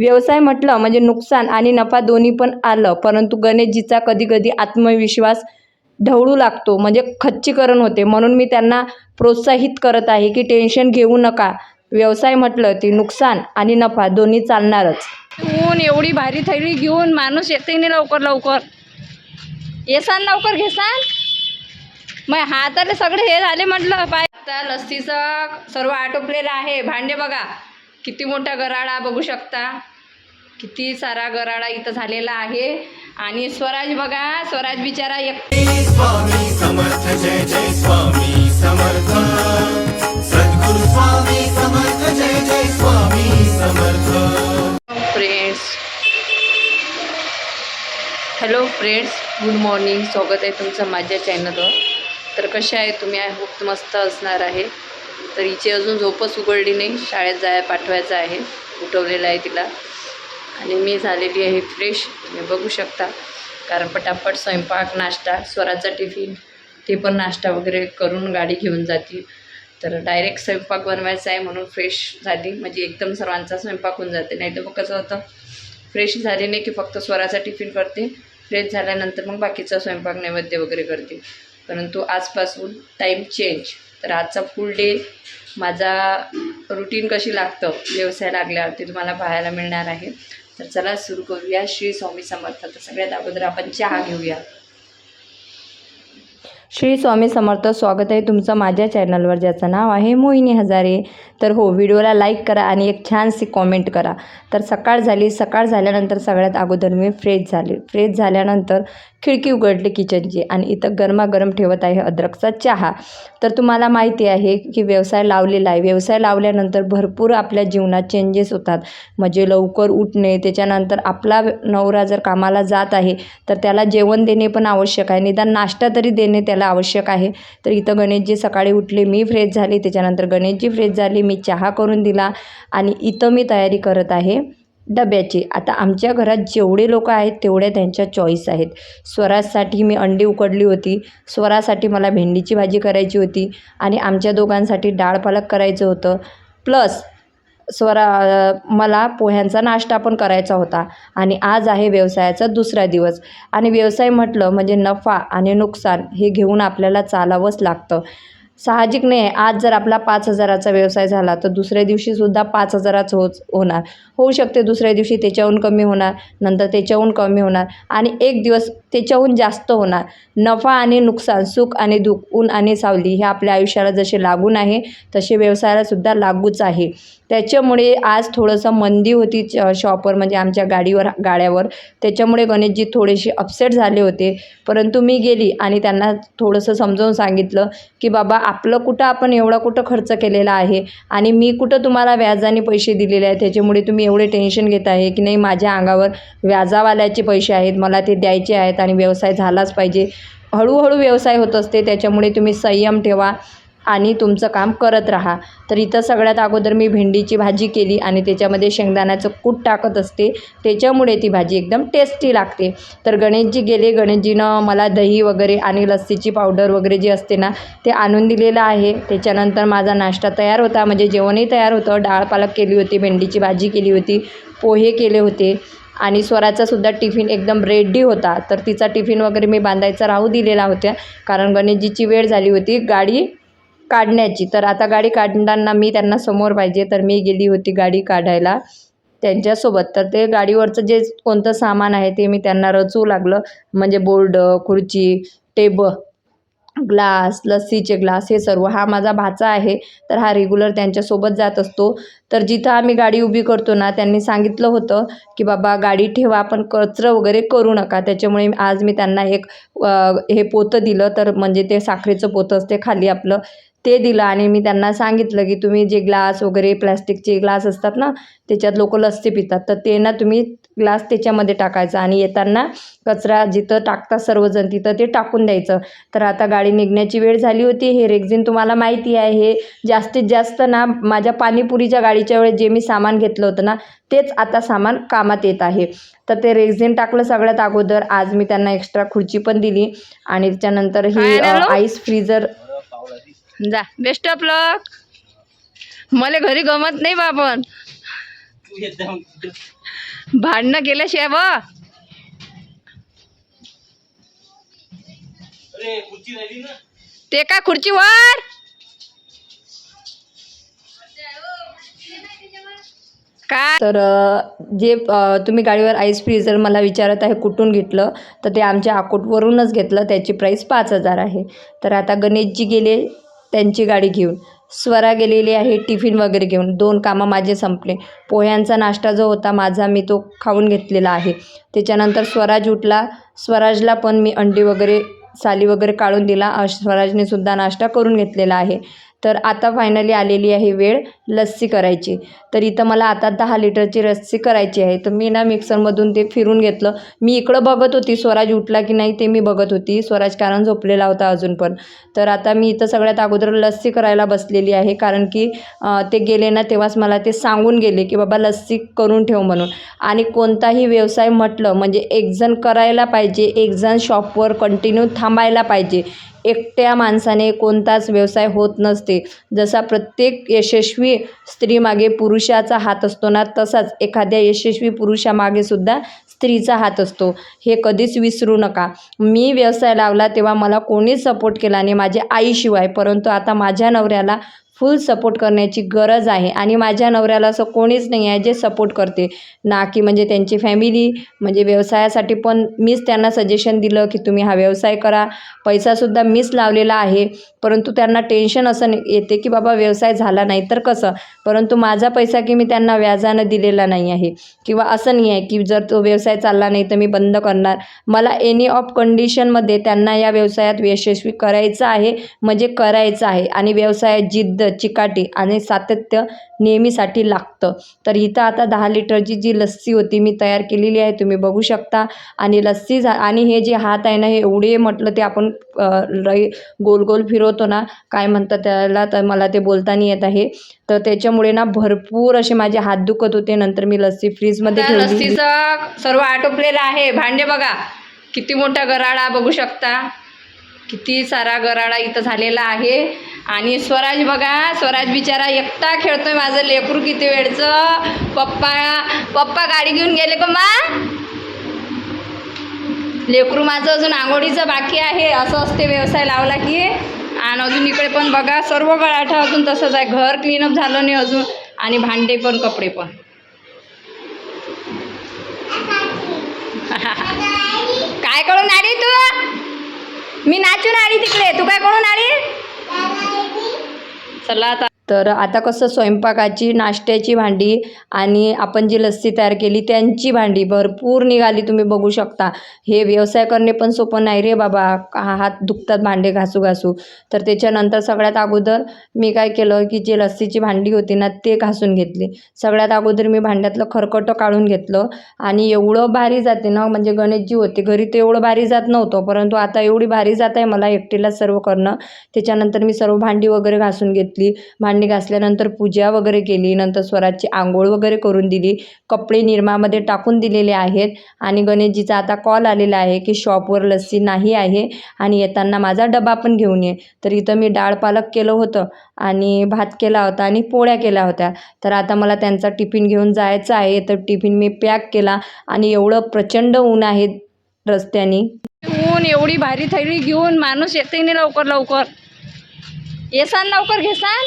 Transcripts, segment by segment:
व्यवसाय म्हटलं म्हणजे नुकसान आणि नफा दोन्ही पण आलं. परंतु गणेशजीचा कधी कधी आत्मविश्वास ढवळू लागतो म्हणजे खच्चीकरण होते. म्हणून मी त्यांना प्रोत्साहित करत आहे की टेन्शन घेऊ नका. व्यवसाय म्हटलं ती नुकसान आणि नफा दोन्ही चालणारच. ऊन एवढी भारी थैली घेऊन माणूस येते नाही लवकर लवकर. येसान लवकर घेसान? मग हाताले सगळे हे झाले म्हटलं. पाय. आता लस्सीचं सर्व आटोपलेलं आहे. भांडे बघा. किती मोठा गराळा बघू शकता. किती सारा गराडा इथं झालेला आहे. आणि स्वराज बघा स्वराज बिचारा एक स्वामी समर्थ जय जय स्वामी समर्थ. सद्गुरु स्वामी समर्थ जय जय Swami Samarth. Friends hello friends good morning स्वागत आहे तुमचं माझ्या चॅनलवर तर कसे आहे तुम्ही? आय होप मस्त असणार आहे. तर हिची अजून झोपच उघडली नाही. शाळेत जाय पाठवायचं आहे. उठवलेलं आहे तिला. आणि मी झालेली आहे फ्रेश. तुम्ही बघू शकता. कारण पटापट स्वयंपाक नाश्ता स्वराचा टिफिन ते पण नाश्ता वगैरे करून गाडी घेऊन जाते. तर डायरेक्ट स्वयंपाक बनवायचा आहे म्हणून फ्रेश झाली. म्हणजे एकदम सर्वांचा स्वयंपाक होऊन जाते. नाही तर मग कसं होतं फ्रेश झाले नाही की फक्त स्वराचा टिफिन करते. फ्रेश झाल्यानंतर मग बाकीचा स्वयंपाक नैवेद्य वगैरे करते. परंतु आजपासून टाईम चेंज तर आजचा फुल डे माझा रुटीन कशी लागतं व्यवसाय लागल्यावर ते तुम्हाला पाहायला मिळणार आहे. तर चला सुरू करूया. श्री स्वामी समर्थ. तर सगळ्यात अगोदर आपण चहा घेऊया. श्री स्वामी समर्थ स्वागत आहे तुमचं माझ्या चॅनलवर ज्याचं नाव आहे मोहिनी हजारे. तर हो व्हिडिओला लाईक करा आणि एक छानशी कॉमेंट करा. तर सकाळ झाली सकाळ झाल्यानंतर सगळ्यात अगोदर मी फ्रेश झाले. फ्रेश झाल्यानंतर खिडकी उघडली किचनची आणि इथं गरमागरम ठेवत आहे अद्रकचा चहा. तर तुम्हाला माहिती आहे की व्यवसाय लावलेला आहे. व्यवसाय लावल्यानंतर भरपूर आपल्या जीवनात चेंजेस होतात. म्हणजे लवकर उठणे त्याच्यानंतर आपला नवरा जर कामाला जात आहे तर त्याला जेवण देणे पण आवश्यक आहे. निदान नाश्ता तरी देणे त्याला आवश्यक आहे. तर इथं गणेशजी सकाळी उठले मी फ्रेश झाले. त्याच्यानंतर गणेशजी फ्रेश झाले मी चहा करून दिला आणि इथं मी तयारी करत आहे डब्याची. आता आमच्या घरात जेवढे लोक आहेत तेवढ्या त्यांच्या चॉईस आहेत. स्वराजसाठी मी अंडी उकडली होती. स्वरासाठी मला भेंडीची भाजी करायची होती आणि आमच्या दोघांसाठी डाळ पालक करायचं होतं. प्लस स्वरा मला पोह्यांचा नाश्ता पण करायचा होता. आणि आज आहे व्यवसायाचा दुसरा दिवस. आणि व्यवसाय म्हटलं म्हणजे नफा आणि नुकसान हे घेऊन आपल्याला चालावंच लागतं. साहजिक नाही आहे. आज जर आपला पाच हजाराचा व्यवसाय झाला तर दुसऱ्या दिवशीसुद्धा पाच हजाराच होच होणार. होऊ शकते दुसऱ्या दिवशी त्याच्याहून कमी होणार नंतर त्याच्याहून कमी होणार आणि एक दिवस त्याच्याहून जास्त होणार. नफा आणि नुकसान सुख आणि दुःख ऊन आणि सावली हे आपल्या आयुष्याला जसे लागून आहे तसे व्यवसायालासुद्धा लागूच आहे. त्याच्यामुळे आज थोडंसं मंदी होती च शॉपवर म्हणजे आमच्या गाडीवर गाड्यावर. त्याच्यामुळे गणेशजी थोडेसे अपसेट झाले होते. परंतु मी गेली आणि त्यांना थोडंसं समजावून सांगितलं की बाबा आपलं कुठं आपण एवढा कुठं खर्च केलेला आहे आणि मी कुठं तुम्हाला व्याजाने पैसे दिलेले आहेत त्याच्यामुळे तुम्ही एवढे टेन्शन घेत आहे की नाही माझ्या अंगावर व्याजावाल्याचे पैसे आहेत मला ते द्यायचे आहेत आणि व्यवसाय झालाच पाहिजे. हळूहळू व्यवसाय होत असते त्याच्यामुळे तुम्ही संयम ठेवा. आणि तुमचं काम करत राहा. तर इथं सगळ्यात अगोदर मी भेंडीची भाजी केली आणि त्याच्यामध्ये शेंगदाण्याचं कूट टाकत असते. त्याच्यामुळे ती भाजी एकदम टेस्टी लागते. तर गणेशजी गेले. गणेशजीनं मला दही वगैरे आणि लस्सीची पावडर वगैरे जी असते ना ते आणून दिलेलं आहे. त्याच्यानंतर माझा नाश्ता तयार होता. म्हणजे जेवणही तयार होतं. डाळ पालक केली होती भेंडीची भाजी केली होती पोहे केले होते आणि स्वराचासुद्धा टिफिन एकदम रेडी होता. तर तिचा टिफिन वगैरे मी बांधायचा राहू दिलेला होत्या कारण गणेशजीची वेळ झाली होती. गाडी काढण्याची. तर आता गाडी काढताना मी त्यांना समोर पाहिजे तर मी गेली होती गाडी काढायला त्यांच्यासोबत. तर ते गाडीवरचं जे कोणतं सामान आहे ते मी त्यांना रचू लागलं. म्हणजे बोर्ड खुर्ची टेब ग्लास लस्सीचे ग्लास हे सर्व. हा माझा भाचा आहे तर हा रेग्युलर त्यांच्यासोबत जात असतो. तर जिथं आम्ही गाडी उभी करतो ना त्यांनी सांगितलं होतं की बाबा गाडी ठेवा पण कचरं वगैरे करू नका. त्याच्यामुळे आज मी त्यांना एक हे पोतं दिलं. तर म्हणजे ते साखरेचं पोतं असते खाली आपलं. ते दिलं आणि मी त्यांना सांगितलं की तुम्ही जे ग्लास वगैरे प्लॅस्टिकचे ग्लास असतात ना त्याच्यात लोक लस्सी पितात. तर ते ना तुम्ही ग्लास त्याच्यामध्ये टाकायचा आणि येताना कचरा जिथं टाकतात सर्वजण तिथं ते टाकून द्यायचं. तर आता गाडी निघण्याची वेळ झाली होती. हे रेक्झिन तुम्हाला माहिती आहे. हे जास्तीत जास्त ना माझ्या पाणीपुरीच्या गाडीच्या वेळेस जे मी सामान घेतलं होतं ना तेच आता सामान कामात येत आहे. तर ते रेक्झिन टाकलं सगळ्यात अगोदर. आज मी त्यांना एक्स्ट्रा खुर्ची पण दिली आणि त्याच्यानंतर ही आईस फ्रीजर जा. बेस्ट ऑफ लक मला घरी गमत नाही बा पण तू येत जा मग तिथं. भांडणं केल्याशिवाय ब ते काय खुर्चीवर काय? तर जे तुम्ही गाडीवर आईस फ्रीजर मला विचारत आहे कुठून घेतलं? तर ते आमच्या अकोटवरूनच घेतलं. त्याची प्राईस पाच हजार आहे. तर आता गणेशजी गेले. त्यांची गाडी घेऊन. स्वरा गेलेली आहे टिफिन वगैरे घेऊन. दोन कामं माझे संपले. पोह्यांचा नाश्ता जो होता माझा मी तो खाऊन घेतलेला आहे. त्याच्यानंतर स्वराज उठला. स्वराजला पण मी अंडी वगैरे साली वगैरे काढून दिला. स्वराजने सुद्धा नाश्ता करून घेतलेला आहे. तर आता फायनली आलेली आहे वेळ लस्सी करायची. तर इथं मला आता दहा लिटरची लस्सी करायची आहे. तर मी ना मिक्सरमधून ते फिरून घेतलं. मी इकडं बघत होती स्वराज उठला की नाही ते मी बघत होती. स्वराज कारण झोपलेला होता अजून पण. तर आता मी इथं सगळ्यात अगोदर लस्सी करायला बसलेली आहे. कारण की ते गेले ना तेव्हाच मला ते सांगून गेले की बाबा लस्सी करून ठेव म्हणून. आणि कोणताही व्यवसाय म्हटलं म्हणजे एकजण करायला पाहिजे एकजण शॉपवर कंटिन्यू थांबायला पाहिजे. एकट्या माणसाने कोणताच व्यवसाय होत नसते. जसा प्रत्येक यशस्वी स्त्रीमागे पुरुषाचा हात असतो ना तसाच एखाद्या यशस्वी पुरुषामागे सुद्धा स्त्रीचा हात असतो. हे कधीच विसरू नका. मी व्यवसाय लावला तेव्हा मला कोणीच सपोर्ट केला नाही माझ्या आईशिवाय परंतु आता माझ्या नवऱ्याला फुल सपोर्ट करण्याची गरज आहे. आणि माझ्या नवऱ्याला असं कोणीच नाही आहे जे सपोर्ट करते. ना की म्हणजे त्यांची फॅमिली म्हणजे व्यवसायासाठी पण मीच त्यांना सजेशन दिलं की तुम्ही हा व्यवसाय करा. पैसासुद्धा मीच लावलेला आहे. परंतु त्यांना टेन्शन असं येते की बाबा व्यवसाय झाला नाही तर कसं? परंतु माझा पैसा की मी त्यांना व्याजानं दिलेला नाही आहे. किंवा असं नाही आहे की जर तो व्यवसाय चालला नाही तर मी बंद करणार. मला एनी ऑफ कंडिशनमध्ये त्यांना या व्यवसायात यशस्वी करायचं आहे. म्हणजे करायचं आहे. आणि व्यवसायात जिद्द चिकाटी आणि सातत्य नेहमीसाठी लागतं. तर इथं आता दहा लिटरची जी लस्सी होती मी तयार केलेली आहे तुम्ही बघू शकता. आणि लस्सी झा आणि हे जे हात आहे ना हे एवढे म्हटलं ते आपण लई गोल गोल फिरवतो ना काय म्हणतात त्याला तर मला ते बोलता नाही येत आहे. तर त्याच्यामुळे ना भरपूर असे माझे हात दुखत होते. नंतर मी लस्सी फ्रीजमध्ये लस्सीचं सर्व आटोपलेलं आहे. भांडे बघा. किती मोठा गराडा बघू शकता. किती सारा गराडा इथं झालेला आहे. आणि स्वराज बघा स्वराज बिचारा एकटा खेळतोय माझं लेकरू किती वेळचं. पप्पा पप्पा गाडी घेऊन गेले का मा. लेकरू माझं अजून आंघोळीचं बाकी आहे. असं असते व्यवसाय लावला की. आणि अजून इकडे पण बघा सर्व गळाठा अजून तसंच आहे. घर क्लीनअप झालं नाही अजून. आणि भांडे पण कपडे पण. काय करून आली तू? मी नाचून आली तिकडे. तू काय करून आली? चला आता. तर आता कसं स्वयंपाकाची नाश्त्याची भांडी आणि आपण जी लस्सी तयार केली त्यांची भांडी भरपूर निघाली तुम्ही बघू शकता. हे व्यवसाय करणे पण सोपं नाही रे बाबा. हा- हात दुखतात भांडे घासू घासू. तर त्याच्यानंतर सगळ्यात अगोदर मी काय केलं की जे लस्सीची भांडी होती ना ते घासून घेतली. सगळ्यात अगोदर मी भांड्यातलं खरकटं काढून घेतलं आणि एवढं भारी जाते ना म्हणजे गणेशजी होते. घरी ते एवढं भारी जात नव्हतं परंतु आता एवढी भारी जात आहे मला एकटीला सर्व करणं. त्याच्यानंतर मी सर्व भांडी वगैरे घासून घेतली. भांडी घासल्यानंतर पूजा वगैरे केली नंतर स्वराजची आंघोळ वगैरे करून दिली कपडे निरमामध्ये टाकून दिलेले आहेत आणि गणेशजीचा आता कॉल आलेला आहे की शॉपवर लस्सी नाही आहे आणि येताना माझा डबा पण घेऊन ये. तर इथं मी डाळ पालक केलं होतं आणि भात केला होता आणि पोळ्या केल्या होत्या. तर आता मला त्यांचा टिफिन घेऊन जायचं आहे. तर टिफिन मी पॅक केला आणि एवढं प्रचंड ऊन आहे रस्त्याने. ऊन एवढी भारी थैली घेऊन माणूस येते नाही लवकर लवकर. येसान लवकर घेसान?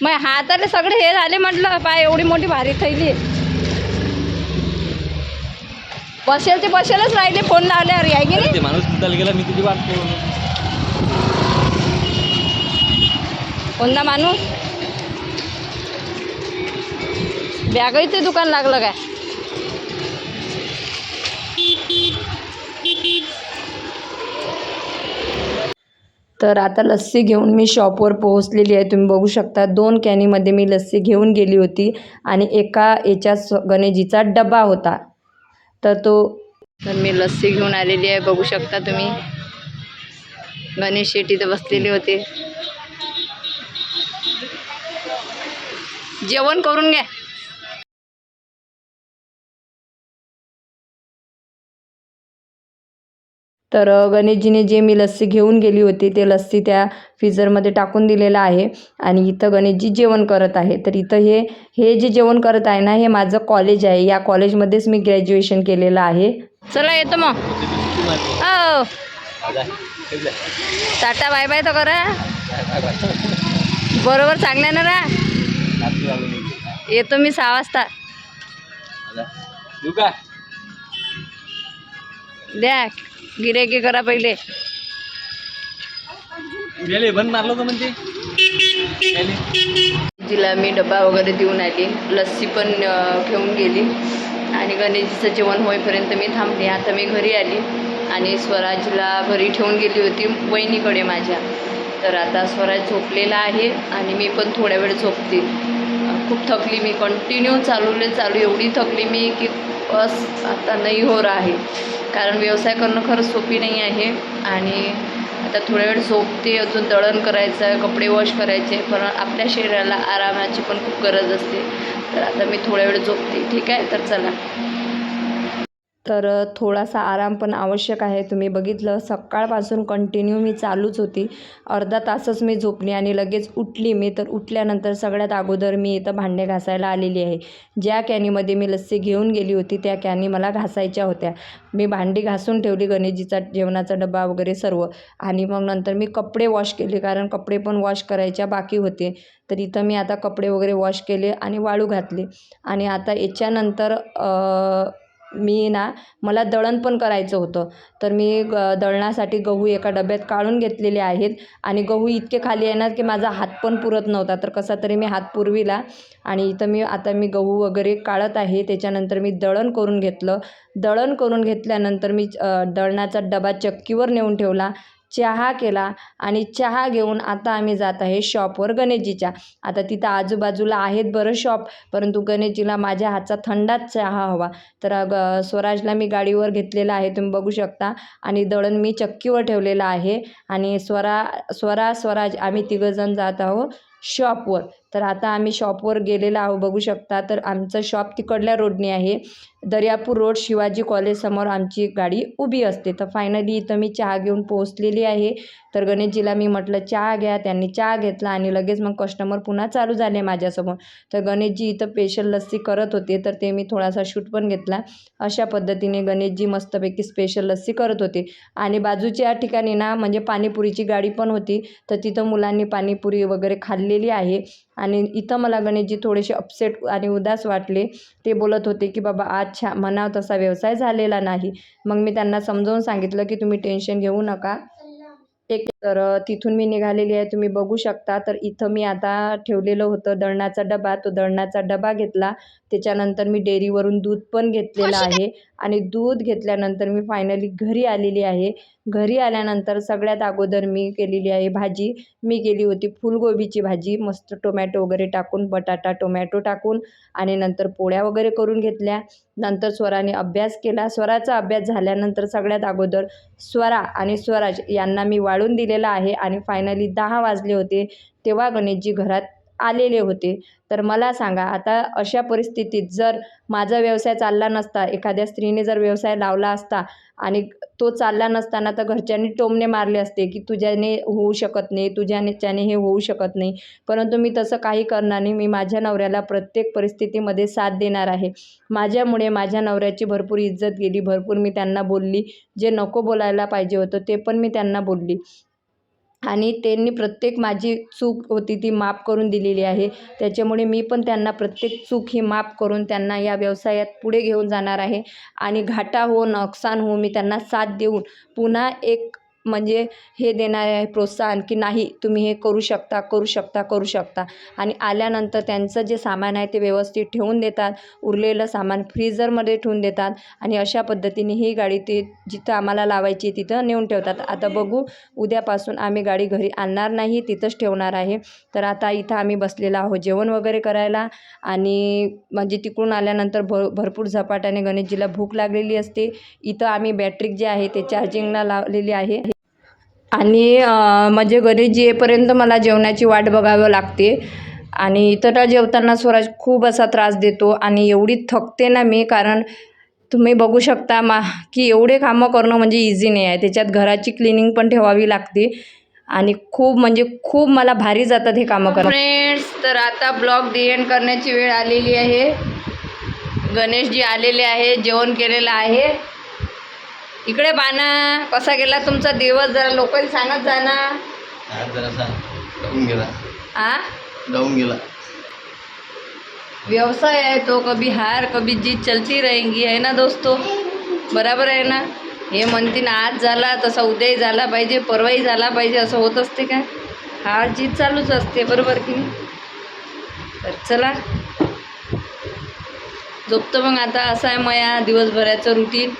मग हाताले सगळे हे झाले म्हटलं पाय एवढी मोठी भारी थैली बसेल ते बसेलच राहिले फोन लावल्यावर आहे की नाही? ते माणूस कुठाला गेला मी तुझी वाट. कोणता माणूस? बॅगईचं दुकान लागलं काय? तर आता लस्सी घेऊन मी शॉपवर पोहोचलेली आहे. तुम्ही बघू शकता दोन कॅनीमध्ये मी लस्सी घेऊन गेली होती आणि एका याच्यात स्व- गणेशजीचा डबा होता. तर तो तर मी लस्सी घेऊन आलेली आहे. बघू शकता तुम्ही. गणेश शेट्टी तर बसलेले होते. जेवण करून घ्या. तर गणेशजीने जे मी लस्सी घेऊन गेली होती ते लस्सी त्या फ्रीजरमध्ये टाकून दिलेलं आहे आणि इथं गणेशजी जेवण करत आहे. तर इथं हे हे जे जेवण करत आहे ना हे माझं कॉलेज आहे. या कॉलेजमध्येच मी ग्रॅज्युएशन केलेलं आहे. चला येतो मग. हो. टाटा बाय बाय तर करा. बरोबर चांगल्यानं रा. येतो मी सहा वाजता. द्या. गिरेकी करा पहिले. म्हणजे. तिला मी डबा वगैरे देऊन आली. लस्सी पण घेऊन गेली. आणि गणेशजीचं जेवण होईपर्यंत मी थांबली. आता मी घरी आली. आणि स्वराजला घरी ठेवून गेली होती वहिनीकडे माझ्या. तर आता स्वराज झोपलेला आहे आणि मी पण थोड्या वेळ झोपते. खूप थकली मी कंटिन्यू चालवले चालू एवढी थकली मी की बस आता नाही हो रहा आहे. कारण व्यवसाय करणं खरंच सोपी नाही आहे आणि आता थोड्या वेळ झोपते अजून दळण करायचं आहे कपडे वॉश करायचे पण आपल्या शरीराला आरामाची पण खूप गरज असते. तर आता मी थोड्या वेळ झोपते. ठीक आहे? तर चला. तर थोडासा आराम पण आवश्यक आहे. तुम्ही बघितलं सकाळपासून कंटिन्यू मी चालूच होती. अर्धा तासच मी झोपली आणि लगेच उठली मी. तर उठल्यानंतर सगळ्यात अगोदर मी इथं भांडे घासायला आलेली आहे. ज्या कॅनीमध्ये मी लस्सी घेऊन गेली होती त्या कॅनी मला घासायच्या होत्या. मी भांडी घासून ठेवली गणेशजीचा जेवणाचा डबा वगैरे सर्व. आणि मग नंतर मी कपडे वॉश केले कारण कपडे पण वॉश करायच्या बाकी होते. तर इथं मी आता कपडे वगैरे वॉश केले आणि वाळू घातले. आणि आता याच्यानंतर मी ना मला दळण पण करायचं होतं. तर मी ग दळणासाठी गहू एका डब्यात काढून घेतलेले आहेत. आणि गहू इतके खाली येणार की माझा हात पण पुरत नव्हता. तर कसा तरी मी हात पुरविला. आणि इथं मी आता मी गहू वगैरे काढत आहे. त्याच्यानंतर मी दळण करून घेतलं. दळण करून घेतल्यानंतर मी दळणाचा डबा चक्कीवर नेऊन ठेवला. चहा केला आणि चहा घेऊन आता आम्ही जात आहे शॉपवर गणेशजीच्या. आता तिथं आजूबाजूला आहेत बरं शॉप परंतु गणेशजीला माझ्या हातचा थंडाच चहा हवा. तर ग स्वराजला मी गाडीवर घेतलेला आहे तुम्ही बघू शकता. आणि दळण मी चक्कीवर ठेवलेलं आहे. आणि स्वरा स्वरा स्वराज आम्ही तिघंजण जात आहोत शॉपवर तर आता आम्ही शॉपवर गेलेलो आहो बघू शकता. तर आमचं शॉप तिकडल्या रोडने आहे. दर्यापूर रोड शिवाजी कॉलेजसमोर आमची गाडी उभी असते. तर फायनली इथं मी चहा घेऊन पोहोचलेली आहे. तर गणेशजीला मी म्हटलं चहा घ्या. त्यांनी चहा घेतला आणि लगेच मग कस्टमर पुन्हा चालू झाले माझ्यासमोर. तर गणेशजी इथं स्पेशल लस्सी करत होते. तर ते मी थोडासा शूट पण घेतला. अशा पद्धतीने गणेशजी मस्तपैकी स्पेशल लस्सी करत होते. आणि बाजूच्या ठिकाणी ना म्हणजे पाणीपुरीची गाडी पण होती. तर तिथं मुलांनी पाणीपुरी वगैरे खाल्लेली आहे. आणि इथं मला गणेशजी थोडेसे अपसेट आणि उदास वाटले. ते बोलत होते की बाबा आज छा म्हणावं तसा व्यवसाय झालेला नाही. मग मी त्यांना समजावून सांगितलं की तुम्ही टेन्शन घेऊ नका. एक तर तिथून मी निघालेली आहे. तुम्ही बघू शकता. तर इथं मी आता ठेवलेलं होतं दळणाचा डबा. तो दळणाचा डबा घेतला. त्याच्यानंतर मी डेअरीवरून दूध पण घेतलेलं आहे. आणि दूध घेतल्यानंतर मी फायनली घरी आलेली आहे. घरी आल्यानंतर सगळ्यात अगोदर मी केलेली आहे भाजी. मी केली होती फुलगोबीची भाजी. मस्त टोमॅटो वगैरे टाकून बटाटा टोमॅटो टाकून आणि नंतर पोळ्या वगैरे करून घेतल्या. नंतर स्वराने अभ्यास केला. स्वराचा अभ्यास झाल्यानंतर सगळ्यात अगोदर स्वरा आणि स्वराज यांना मी वाढून दिलेला आहे आणि फायनली दहा वाजले होते तेव्हा गणेशजी घरात आलेले होते. तर मला सांगा आता अशा परिस्थितीत जर माझा व्यवसाय चालला नसता एखाद्या स्त्रीने जर व्यवसाय लावला असता आणि तो चालला नसताना तर घरच्यांनी टोमणे मारले असते की तुझ्याने होऊ शकत नाही तुझ्याच्याने हे होऊ शकत नाही. परंतु मी तसं काही करणार नाही. मी माझ्या नवऱ्याला प्रत्येक परिस्थितीमध्ये साथ देणार आहे. माझ्यामुळे माझ्या नवऱ्याची भरपूर इज्जत गेली भरपूर मी त्यांना बोलली. जे नको बोलायला पाहिजे होतं ते पण मी त्यांना बोलली. आणि त्यांनी प्रत्येक माझी चूक होती ती माफ करून दिलेली आहे. त्याच्यामुळे मी पण त्यांना प्रत्येक चूक ही माफ करून त्यांना या व्यवसायात पुढे घेऊन जाणार आहे. आणि घाटा हो नुकसान हो मी त्यांना साथ देऊन पुन्हा एक म्हणजे हे देणार आहे प्रोत्साहन की नाही तुम्ही हे करू शकता करू शकता करू शकता. आणि आल्यानंतर त्यांचं जे सामान आहे ते व्यवस्थित ठेवून देतात. उरलेलं सामान फ्रीजरमध्ये ठेवून देतात. आणि अशा पद्धतीने ही गाडी ते जिथं आम्हाला लावायची तिथं नेऊन ठेवतात. आता बघू उद्यापासून आम्ही गाडी घरी आणणार नाही तिथंच ठेवणार आहे. तर आता इथं आम्ही बसलेला आहोत जेवण वगैरे करायला. आणि म्हणजे तिकडून आल्यानंतर भर भरपूर झपाट्याने गणेशजीला भूक लागलेली असते. इथं आम्ही बॅटरी जे आहे ते चार्जिंगला लावलेली आहे. आणि अं, म्हणजे गणेशजी येईपर्यंत मला जेवणाची वाट बघावं लागते आणि इतर जेवताना स्वराज खूप असा त्रास देतो आणि एवढी थकते ना मी कारण तुम्ही बघू शकता मा की एवढे कामं करणं म्हणजे इझी नाही आहे. त्याच्यात घराची क्लिनिंग पण ठेवावी लागते आणि खूप म्हणजे खूप मला भारी जातात हे कामं करणं. फ्रेंड्स तर आता ब्लॉग डी एंड करण्याची वेळ आलेली आहे. गणेशजी आलेले आहे जेवण केलेलं आहे. इकडे बाना कसा गेला तुमचा दिवस? जरा लोकल सांगत जा ना. आज जरासा डाऊन गेला. आ? डाऊन गेला. व्यवसाय है तो कभी हार कभी जीत चलती रहेंगी. है ना दोस्तों? बराबर आहे ना? हे म्हणते ना आज झाला तसा उद्याही झाला पाहिजे परवाही झाला पाहिजे असं होत असते काय हार जीत चालूच असते बरोबर की नाही? तर चला. झोपतो मग आता असं आहे मया दिवसभराचं रुटीन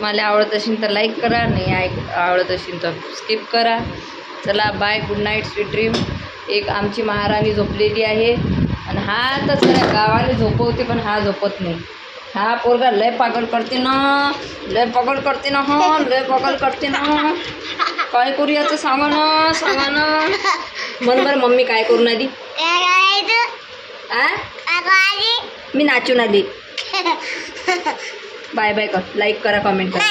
तुम्हाला आवडत असेल तर लाईक करा नाही ऐक आवडत असेल तर स्किप करा. चला bye good night sweet dream एक आमची महाराणी झोपलेली आहे. आणि हा तर सगळ्या गावाला झोपवते पण हा झोपत नाही. हा पोरगा लय पागल करते ना. लय पागल करते ना हा. लय पागल करते ना. काय करू याचं सांगा ना सांगा ना. म्हण बरं मम्मी काय करून आली आ? मी नाचून आली बाय बाय कर. लाईक करा कमेंट करा.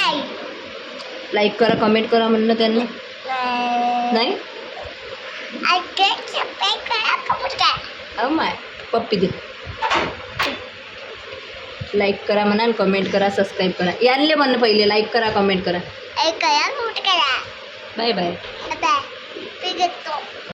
लाईक करा कमेंट करा म्हणलं त्यांना. नाही? अहो माय पप्पी दे. लाईक करा म्हणाल कमेंट करा सबस्क्राईब करा. यांले म्हणणं पहिले लाईक करा कमेंट करा. Bye bye Bye.